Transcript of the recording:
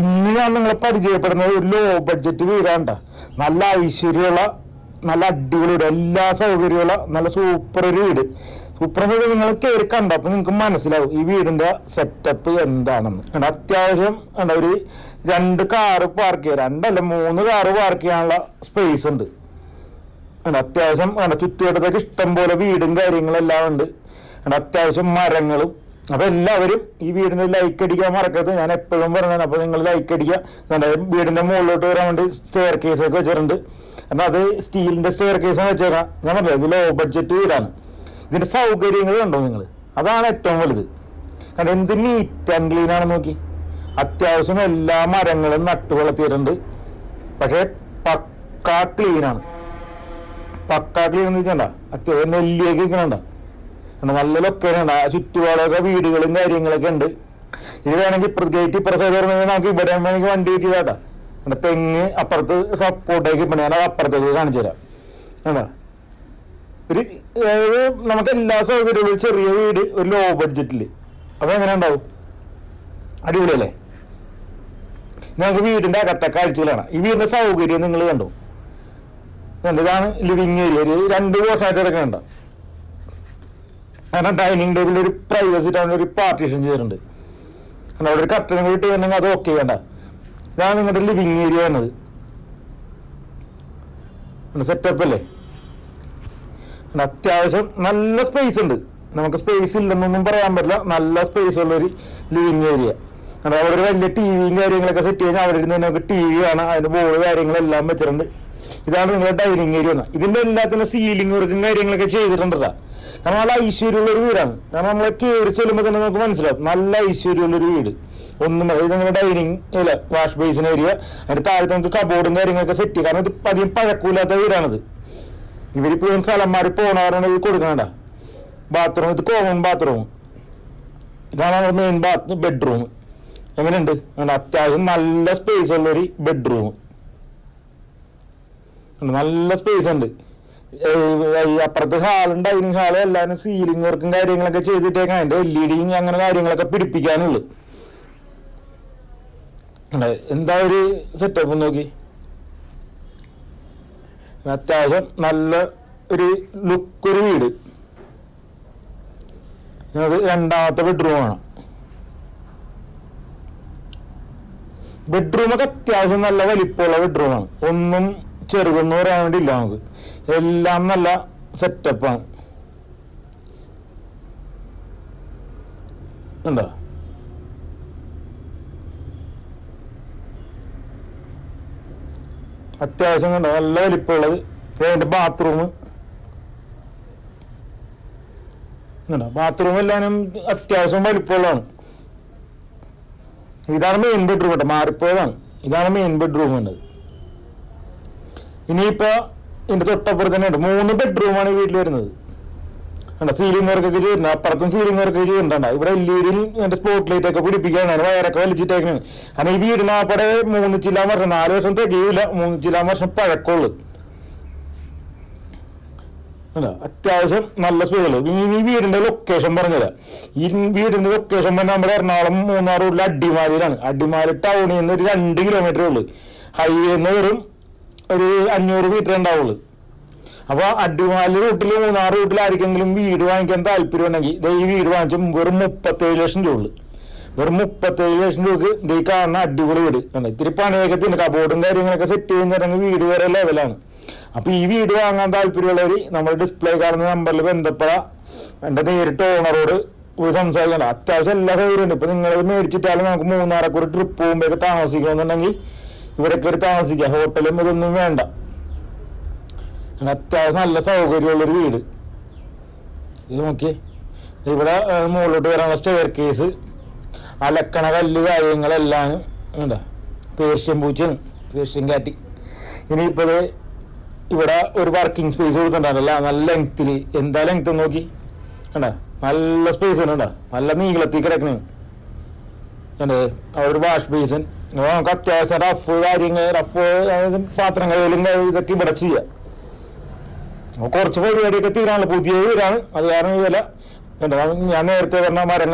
ഇന്ന് നിങ്ങൾ പരിചയപ്പെടുന്നത് ഒരു ലോ ബഡ്ജറ്റ് വീടാണ്ട നല്ല ഐശ്വര്യമുള്ള നല്ല അടിപൊളി വീട്. എല്ലാ സൗകര്യമുള്ള നല്ല സൂപ്പർ ഒരു വീട്. സൂപ്പർ വീട് നിങ്ങൾ കയറി കണ്ടപ്പോൾ നിങ്ങൾക്ക് മനസ്സിലാവും ഈ വീടിന്റെ സെറ്റപ്പ് എന്താണെന്ന്. കണ്ടോ, അത്യാവശ്യം കണ്ടോ, ഒരു രണ്ട് കാറ് പാർക്ക് ചെയ്യാൻ രണ്ടല്ല മൂന്ന് കാറ് പാർക്ക് ചെയ്യാനുള്ള സ്പേസ് ഉണ്ട്. കണ്ടോ, അത്യാവശ്യം കണ്ടോ, ചുറ്റുവട്ടത്തേക്ക് ഇഷ്ടം പോലെ വീടും കാര്യങ്ങളെല്ലാം ഉണ്ട്. കണ്ടോ, അത്യാവശ്യം മരങ്ങളും അപ്പൊ എല്ലാവരും ഈ വീടിന് ലൈക്ക് അടിക്കാൻ മറക്കരുത്. ഞാൻ എപ്പോഴും പറഞ്ഞതാണ്. അപ്പൊ നിങ്ങൾ ലൈക്ക് അടിക്കുക. നമ്മുടെ വീടിന്റെ മുകളിലോട്ട് വരാൻ വേണ്ടി സ്റ്റെയർ കേസ് ഒക്കെ വെച്ചിട്ടുണ്ട്. എന്നാൽ അത് സ്റ്റീലിന്റെ സ്റ്റെയർ കേസ് വെച്ചേക്കാം. ഞാൻ പറഞ്ഞത് ഇത് ലോ ബഡ്ജറ്റ് വീടാണ്. ഇതിന്റെ സൗകര്യങ്ങൾ കണ്ടോ നിങ്ങൾ അതാണ് ഏറ്റവും വലുത്. കാരണം എന്ത് നീറ്റ് ആൻഡ് ക്ലീൻ ആണ് നോക്കി. അത്യാവശ്യം എല്ലാ മരങ്ങളും നട്ടു വളർത്തിയിട്ടുണ്ട്. പക്ഷേ പക്കാ ക്ലീനാണ് പക്കാ ക്ലീൻ എന്ന് വെച്ചാൽ അത്യാവശ്യം നെല്ലിയൊക്കെ ഇരിക്കണുണ്ട? നല്ല ലൊക്കേഷൻ ഉണ്ട് ആ ചുറ്റുപാടൊക്കെ വീടുകളും കാര്യങ്ങളൊക്കെ ഉണ്ട്. ഇത് വേണമെങ്കിൽ ഗേറ്റ് ഇപ്പുറ സൈഡ് നമുക്ക് ഇവിടെ വേണമെങ്കിൽ വണ്ടി കയറ്റി കേട്ടാ ഇവിടെ തെങ്ങ് അപ്പുറത്ത് സപ്പോർട്ടേക്ക് ഇപ്പം ഞാൻ അപ്പുറത്തേക്ക് കാണിച്ചു തരാം. എന്താ ഒരു നമുക്ക് എല്ലാ സൗകര്യവും ഒരു ചെറിയ വീട് ഒരു ലോ. ബഡ്ജറ്റിൽ അപ്പൊ എങ്ങനെ ഉണ്ടാവും? അടിപൊളിയല്ലേ? നമുക്ക് വീടിന്റെ അകത്തെ കാഴ്ചകളാണ്. ഈ വീടിന്റെ സൗകര്യം നിങ്ങൾ കണ്ടു? ഇതാണ് ലിവിങ് ഏരിയ ഒരു രണ്ട് വർഷമായിട്ട് കിടക്കുന്നുണ്ട് കാരണം ഡൈനിങ് ടേബിളിൽ ഒരു പ്രൈവസി ടൗൺ ഒരു പാർട്ടീഷൻ ചെയ്തിട്ടുണ്ട്. കാരണം അവിടെ ഒരു കട്ടനും കൂടി ഇട്ടുണ്ടെങ്കിൽ അത് ഓക്കെ വേണ്ട. ഞാൻ നിങ്ങളുടെ ലിവിങ് ഏരിയ ആണത്. സെറ്റപ്പ് അല്ലേ? അത്യാവശ്യം നല്ല സ്പേസ് ഉണ്ട്. നമുക്ക് സ്പേസ് ഇല്ലെന്നൊന്നും പറയാൻ പറ്റില്ല. നല്ല സ്പേസ് ഉള്ള ഒരു ലിവിങ് ഏരിയ അവിടെ ഒരു വലിയ ടി വിയും കാര്യങ്ങളൊക്കെ സെറ്റ് കഴിഞ്ഞാൽ അവിടെ ഇരുന്ന് നമുക്ക് ടി വി കാണാം. അതിന്റെ ബോർഡ് കാര്യങ്ങളെല്ലാം വെച്ചിട്ടുണ്ട്. ഇതാണ് നിങ്ങളുടെ ഡൈനിങ് ഏരിയ ഇതിന്റെ എല്ലാത്തിനും സീലിംഗ് വർക്കും കാര്യങ്ങളൊക്കെ ചെയ്തിട്ടുണ്ടാ കാരണം നല്ല ഐശ്വര്യമുള്ള ഒരു വീടാണ്. കാരണം നമ്മളെ കയറി ചെല്ലുമ്പോൾ തന്നെ നമുക്ക് മനസ്സിലാവും. നല്ല ഐശ്വര്യമുള്ള ഒരു വീട്. ഒന്നും ഇത് നിങ്ങളുടെ ഡൈനിങ് ഇല്ല വാഷ് ബേസിൻ ഏരിയ അതിന്റെ താഴത്ത് നമുക്ക് കബോർഡും കാര്യങ്ങളൊക്കെ സെറ്റ് കാരണം ഇത് അധികം പഴക്കൂലാത്ത വീടാണിത്. ഇവരിപ്പോ സ്ഥലം മാറി പോണവരാണ് ഇത് കൊടുക്കണണ്ട ബാത്റൂം ഇത് കോമൺ ബാത്റൂം ഇതാണ് നമ്മുടെ മെയിൻ ബാത്ത് ബെഡ്റൂം എങ്ങനെയുണ്ട്? അത്യാവശ്യം നല്ല സ്പേസ് ഉള്ളൊരു ബെഡ്റൂം നല്ല സ്പേസ് ഉണ്ട്. അപ്പുറത്ത് ഹാളും ഡൈനിങ് ഹാളും എല്ലാവരും സീലിംഗ് വർക്കും കാര്യങ്ങളൊക്കെ ചെയ്തിട്ടേക്കാം അതിന്റെ എൽ ഇ ഡിയും അങ്ങനെ കാര്യങ്ങളൊക്കെ പിടിപ്പിക്കാനുള്ളു? എന്താ ഒരു സെറ്റപ്പ് നോക്കി. അത്യാവശ്യം നല്ല ഒരു ലുക്ക് ഒരു വീട്. അത് രണ്ടാമത്തെ ബെഡ്റൂമാണ് ബെഡ്റൂമൊക്കെ അത്യാവശ്യം നല്ല വലിപ്പമുള്ള ബെഡ്റൂമാണ് ഒന്നും ചെറുതെന്ന് പറയാൻ വേണ്ടിയില്ല നമുക്ക്. എല്ലാം നല്ല സെറ്റപ്പാണ് ഉണ്ടോ അത്യാവശ്യം കണ്ടോ? നല്ല വലിപ്പമുള്ളത്. അതിന്റെ ബാത്റൂം ബാത്റൂം എല്ലാനും അത്യാവശ്യം വലിപ്പമുള്ളതാണ്. ഇതാണ് മെയിൻ ബെഡ്റൂം കേട്ടോ. മാറിപ്പോയതാണ്. ഇതാണ് മെയിൻ ബെഡ്റൂം എന്നത് ഇനിയിപ്പോ എന്റെ തൊട്ടപ്പുറത്ത് തന്നെ ഉണ്ട്. മൂന്ന് ബെഡ്റൂമാണ് ഈ വീട്ടിൽ വരുന്നത്. കണ്ടോ? സീലിംഗ് വർക്കൊക്കെ ചെയ്യുന്നുണ്ട്. അപ്പുറത്തും സീലിംഗ് വർക്ക് ചെയ്യുന്നുണ്ട്. ഇവിടെ ഡിയിൽ എന്റെ സ്പോട്ട് ലൈറ്റ് ഒക്കെ പിടിപ്പിക്കാനാണ് വയറൊക്കെ വലിച്ചിട്ടേക്കാണ്. കാരണം ഈ വീടിന് ആപ്പടെ മൂന്ന് ചില്ലാൻ വർഷം നാല് വർഷം തികയില്ല മൂന്ന് ചില്ലാൻ വർഷം പഴക്കമുള്ളു. അല്ല അത്യാവശ്യം നല്ല ഇനി ഈ വീടിന്റെ ലൊക്കേഷൻ പറഞ്ഞുതരാം. ഈ വീടിന്റെ ലൊക്കേഷൻ പറഞ്ഞാൽ നമ്മുടെ എറണാകുളം മൂന്നാർ റോഡിൽ അടിമാലിയിലാണ്. അടിമാലി ടൗണിൽ നിന്ന് ഒരു രണ്ട് കിലോമീറ്റർ ഉള്ളു. ഹൈവേന്ന് വെറും ഒരു അഞ്ഞൂറ് മീറ്റർ ഉണ്ടാവുള്ളൂ. അപ്പോൾ അടിമാലി റൂട്ടിൽ മൂന്നാർ റൂട്ടിൽ ആർക്കെങ്കിലും വീട് വാങ്ങിക്കാൻ താല്പര്യം ഉണ്ടെങ്കിൽ ഈ വീട് വാങ്ങിച്ച വെറും മുപ്പത്തേഴ് ലക്ഷം രൂപ ഉള്ളു വെറും മുപ്പത്തേഴ് ലക്ഷം രൂപക്ക് ഇതേ കാണുന്ന അടിപൊളി വീട്. കണ്ട? ഇത്തിരി പണിയൊക്കെ തിന്നെ കബോർഡും കാര്യങ്ങളൊക്കെ സെറ്റ് ചെയ്യുന്ന വീട് വരെ ലെവലാണ് അപ്പൊ ഈ വീട് വാങ്ങാൻ താല്പര്യമുള്ളവർ നമ്മൾ ഡിസ്പ്ലേ കാണുന്ന നമ്പറിൽ ബന്ധപ്പെടാം. എന്റെ നേരിട്ട് ഓണറോട് ഒരു സംസാരിക്കണ്ട. അത്യാവശ്യം എല്ലാ സൗകര്യമുണ്ട്. ഇപ്പൊ നിങ്ങൾ മേടിച്ചിട്ടാലും നമുക്ക് മൂന്നാറൊക്കെ ഒരു ട്രിപ്പ് പോകുമ്പോഴൊക്കെ താമസിക്കണമെന്നുണ്ടെങ്കിൽ ഇവിടെ കയറി താമസിക്കാം. ഹോട്ടലും ഇതൊന്നും വേണ്ട. അത്യാവശ്യം നല്ല സൗകര്യമുള്ളൊരു വീട്. ഇത് നോക്കി ഇവിടെ മുകളിലോട്ട് വരാനുള്ള സ്റ്റെയർ കേസ് അലക്കണ കല്ല് കാര്യങ്ങളെല്ലാം എന്താ പേർഷ്യൻ പൂച്ചയാണ്. പേർഷ്യൻ കാറ്റി. ഇനിയിപ്പോൾ ഇവിടെ ഒരു വർക്കിംഗ് സ്പേസ് കൊടുത്തിട്ടുണ്ടല്ല നല്ല ലെങ്ത്തിൽ എന്താ ലെങ്ത് നോക്കി. കണ്ട? നല്ല സ്പേസ് ഉണ്ട്? നല്ല നീളത്തിൽ കിടക്കണ. ഒരു വാഷ് ബേസിൻ നമുക്ക് അത്യാവശ്യം റഫ് കാര്യങ്ങൾ റഫ് അതായത് പാത്രം കഴുകലും ഇതൊക്കെ ഇവിടെ ചെയ്യാം. കുറച്ച് പരിപാടിയൊക്കെ തീരാനുള്ള പുതിയ വീടാണ്. അത് കാരണം ഇതല്ല. ഞാൻ നേരത്തെ പറഞ്ഞ മരം